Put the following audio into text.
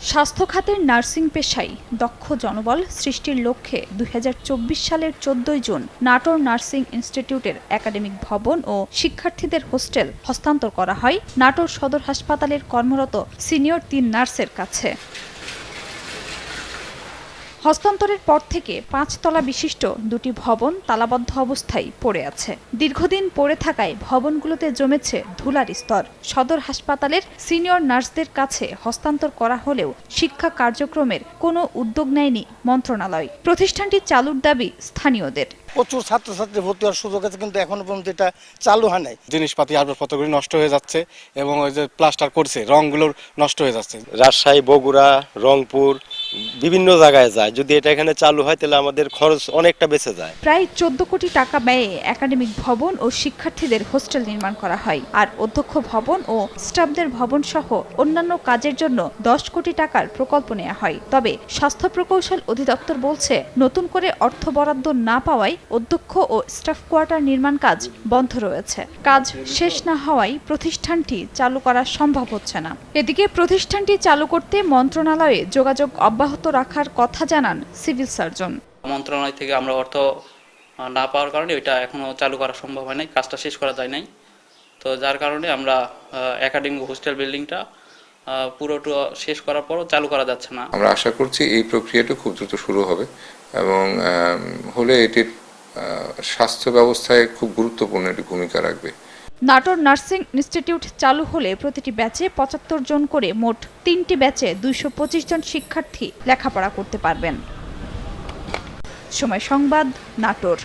স্বাস্থ্য খাতের নার্সিং পেশায় দক্ষ জনবল সৃষ্টির লক্ষ্যে দু হাজার চব্বিশ সালের চোদ্দই জুন নাটোর নার্সিং ইনস্টিটিউটের একাডেমিক ভবন ও শিক্ষার্থীদের হোস্টেল হস্তান্তর করা হয় নাটোর সদর হাসপাতালের কর্মরত সিনিয়র তিন নার্সের কাছে। হস্তান্তরের পর থেকে পাঁচতলা বিশিষ্ট দুটি ভবন তালাবদ্ধ অবস্থায় পড়ে আছে। দীর্ঘদিন পড়ে থাকায় ভবনগুলোতে জমেছে ধুলার স্তর। সদর হাসপাতালের সিনিয়র নার্সদের কাছে হস্তান্তর করা হলেও শিক্ষা কার্যক্রমের কোনো উদ্যোগ নেয়নি মন্ত্রণালয়। প্রতিষ্ঠানটি চালুর দাবি স্থানীয়দের। প্রচুর ছাত্রছাত্রী ভর্তি হওয়ার সুযোগ আছে কিন্তু এখনও পর্যন্ত এটা চালু হয় নাই। জিনিসপাতি আসবাবপত্রগুলি নষ্ট হয়ে যাচ্ছে এবং ওই যে প্লাস্টার করছে রংগুলো নষ্ট হয়ে যাচ্ছে। রাজশাহী বগুড়া রংপুর বিভিন্ন জায়গায় যায়। যদি এটা এখানে চালু হয়, তাহলে আমাদের খরচ অনেকটা বেঁচে যায়। প্রায় চোদ্দ কোটি টাকা ব্যয়ে একাডেমিক ভবন ও শিক্ষার্থীদের হোস্টেল নির্মাণ করা হয়। আর অধ্যক্ষ ভবন ও স্টাফদের ভবন সহ অন্যান্য কাজের জন্য দশ কোটি টাকার প্রকল্প নেওয়া হয়। তবে স্বাস্থ্য প্রকৌশল অধিদপ্তর বলছে, নতুন করে অর্থ বরাদ্দ না পাওয়ায় অধ্যক্ষ ও স্টাফ কোয়ার্টার নির্মাণ কাজ বন্ধ রয়েছে। কাজ শেষ না হওয়ায় প্রতিষ্ঠানটি চালু করা সম্ভব হচ্ছে না। এদিকে প্রতিষ্ঠানটি চালু করতে মন্ত্রণালয়ে যোগাযোগ অব্যাহত রাখার কথা জানান সিভিল সার্জন। মন্ত্রণালয় থেকে আমরা অর্থ না পাওয়ার কারণে ওইটা এখনও চালু করা সম্ভব হয় নাই কাজটা শেষ করা যায় নাই। তো যার কারণে আমরা একাডেমিক হোস্টেল বিল্ডিংটা পুরোটা শেষ করার পরও চালু করা যাচ্ছে না। আমরা আশা করছি এই প্রক্রিয়াটা খুব দ্রুত শুরু হবে এবং হলে এটির স্বাস্থ্য ব্যবস্থায় খুব গুরুত্বপূর্ণ একটি ভূমিকা রাখবে। নাটোর নার্সিং ইনস্টিটিউট চালু হলে প্রতিটি ব্যাচে পঁচাত্তর জন করে মোট তিনটি ব্যাচে দুইশো পঁচিশ জন শিক্ষার্থী লেখাপড়া করতে পারবেন। সময় সংবাদ, নাটোর।